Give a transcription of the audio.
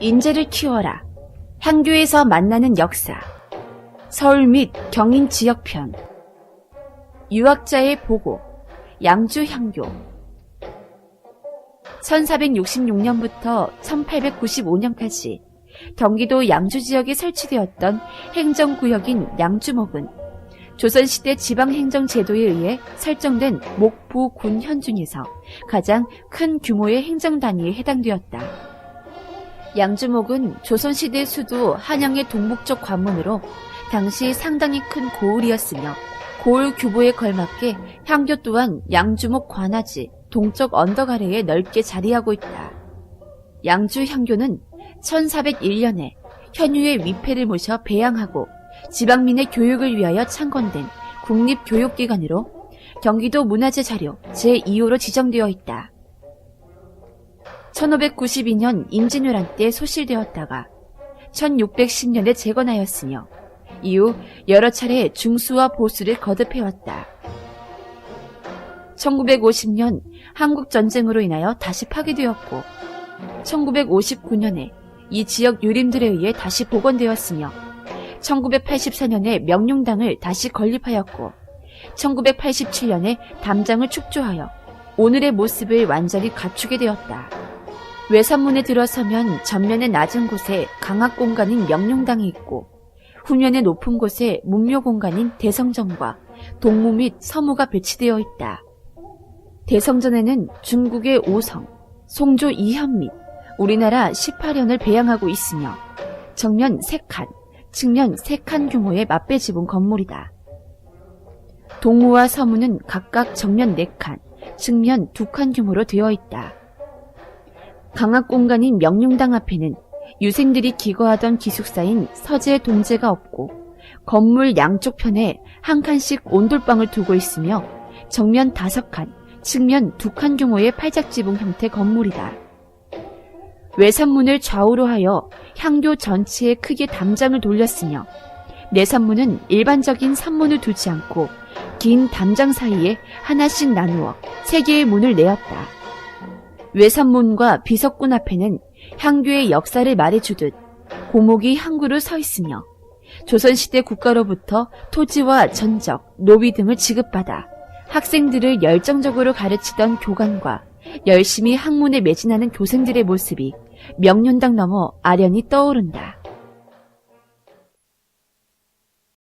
인재를 키워라. 향교에서 만나는 역사. 서울 및 경인 지역편. 유학자의 보고. 양주 향교. 1466년부터 1895년까지 경기도 양주 지역에 설치되었던 행정구역인 양주목은 조선시대 지방행정제도에 의해 설정된 목부 군 현중에서 가장 큰 규모의 행정 단위에 해당되었다. 양주목은 조선시대 수도 한양의 동북쪽 관문으로 당시 상당히 큰 고을이었으며 고을 규모에 걸맞게 향교 또한 양주목 관하지 동쪽 언덕 아래에 넓게 자리하고 있다. 양주 향교는 1401년에 현유의 위패를 모셔 배양하고 지방민의 교육을 위하여 창건된 국립교육기관으로 경기도 문화재 자료 제2호로 지정되어 있다. 1592년 임진왜란 때 소실되었다가 1610년에 재건하였으며 이후 여러 차례 중수와 보수를 거듭해왔다. 1950년 한국전쟁으로 인하여 다시 파괴되었고 1959년에 이 지역 유림들에 의해 다시 복원되었으며 1984년에 명룡당을 다시 건립하였고 1987년에 담장을 축조하여 오늘의 모습을 완전히 갖추게 되었다. 외산문에 들어서면 전면의 낮은 곳에 강학 공간인 명룡당이 있고 후면의 높은 곳에 문묘 공간인 대성전과 동무 및 서무가 배치되어 있다. 대성전에는 중국의 오성, 송조 이현 및 우리나라 18현을 배양하고 있으며 정면 3칸, 측면 3칸 규모의 맞배 지붕 건물이다. 동무와 서무는 각각 정면 4칸, 측면 2칸 규모로 되어 있다. 강학 공간인 명룡당 앞에는 유생들이 기거하던 기숙사인 서재 동재가 없고 건물 양쪽 편에 한 칸씩 온돌방을 두고 있으며 정면 5칸, 측면 2칸 규모의 팔작지붕 형태 건물이다. 외산문을 좌우로 하여 향교 전체에 크게 담장을 돌렸으며 내산문은 일반적인 산문을 두지 않고 긴 담장 사이에 하나씩 나누어 세 개의 문을 내었다. 외산문과 비석군 앞에는 향교의 역사를 말해주듯 고목이 항구로 서 있으며 조선시대 국가로부터 토지와 전적, 노비 등을 지급받아 학생들을 열정적으로 가르치던 교관과 열심히 학문에 매진하는 교생들의 모습이 명륜당 넘어 아련히 떠오른다.